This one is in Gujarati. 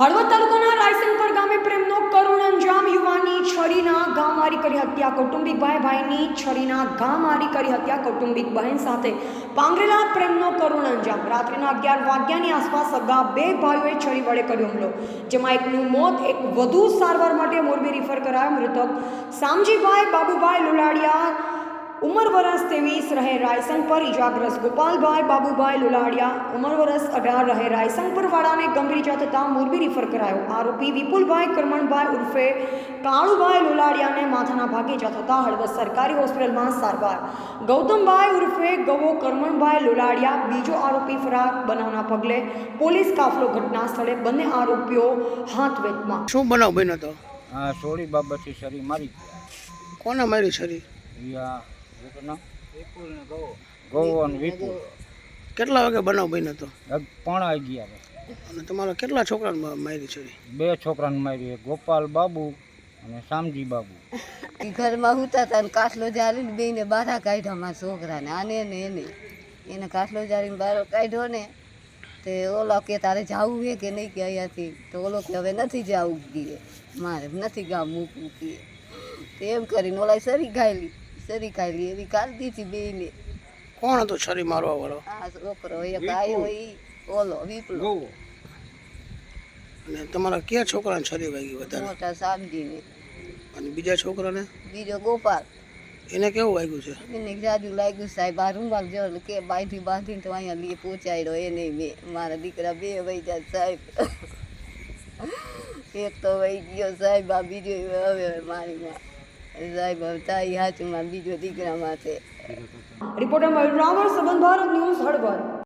હળવદ તાલુકાના રાયસનપર ગામે પ્રેમનો કરુણ અંજામ યુવાનની છરીના ગામ મારી કરી હત્યા. કૌટુંબિક ભાઈ ભાઈની છરીના ગા મારી કરી હત્યા કૌટુંબિક બહેન સાથે પાંગરેલા પ્રેમનો કરુણ અંજામ રાત્રિના અગિયાર વાગ્યાની આસપાસ સગા બે ભાઈઓએ છરી વડે કર્યો હુમલો, જેમાં એકનું મોત એક વધુ સારવાર માટે મોરબી રિફર કરાયો મૃતક. સામજીભાઈ, બાબુભાઈ લુલાડિયા ઉંમર વરસ ત્રેવીસ રહે રાયસંગ પર ઇજાગ્રસ્ત ગોપાલભાઈ બાબુભાઈ લુલાડિયા. ઉંમર વરસ અઢાર રહે રાયસંગ પર વાળાને ગંભીર ઇજા થતાં મોરબી રિફર કરાયો. આરોપી વિપુલભાઈ કરમણભાઈ ઉર્ફે કાળુભાઈ લુલાડિયાને માથાના ભાગે ઇજા થતાં હળવદ સરકારી હોસ્પિટલમાં સારવાર. ગૌતમભાઈ ઉર્ફે ગવો કરમણભાઈ લુલાડિયા બીજો આરોપી ફરાર. બનાવના પગલે પોલીસ કાફલો ઘટના સ્થળે બંને આરોપીઓ હાથ વેતમાં શું બનાવ બન્યો હતો? આ સોળી બાબતથી શરી મારી કોના મારી વિપુલના ગૌ અને વિપુલ કેટલા વાગે બનાવ બન્યો હતો પણ આવી ગયા હવે. અને તમારા કેટલા છોકરાને મારી છરી બે છોકરાને મારી ગોપાલ બાબુ અને શામજી બાબુ. ઈ ઘરમાં હુતા હતા ને કાસલો જાળીને બેને બાધા કાઢ્યા મારા છોકરાને. આને ને એને. એને કાસલો જાળીને બારો કાઢ્યો ને તે ઓલો કે તારે જાવું છે કે નહીં કે અહીંયાથી? તો ઓલો કે હવે નથી જાવું કીએ મારે નથી ગામ મૂકવું કીએ તે એમ કરીને ઓલા સરી ખાયેલી સરી કાઢી એવી કાઢી બે ને કોણ હતો છરી મારવા વાળો? આ છોકરો એક આવ્યો હોય ઓલો વિપલો. અને તમારા ક્યાં છોકરાને છરી વાગી વધારે? મોટા સામજીને. અને બીજા છોકરાને? બીજો ગોપાલ. એને કેવું વાગ્યું છે? એને જાજુ લાગ્યું સાહેબ આ રૂમાલ જો કે બાંધી બાંધીને તો અહીંયા લઈ પહોંચાડ્યો એને મેં. મારા દીકરા બે વહી જાય સાહેબ. એક તો વહી ગયો સાહેબ આ બીજો હવે મારી માં. સાહેબ તારી હાચુમાં બીજો દીકરા માથે રિપોર્ટર મયુર રાવળ સંબંધ ભારત ન્યૂઝ હળવદ.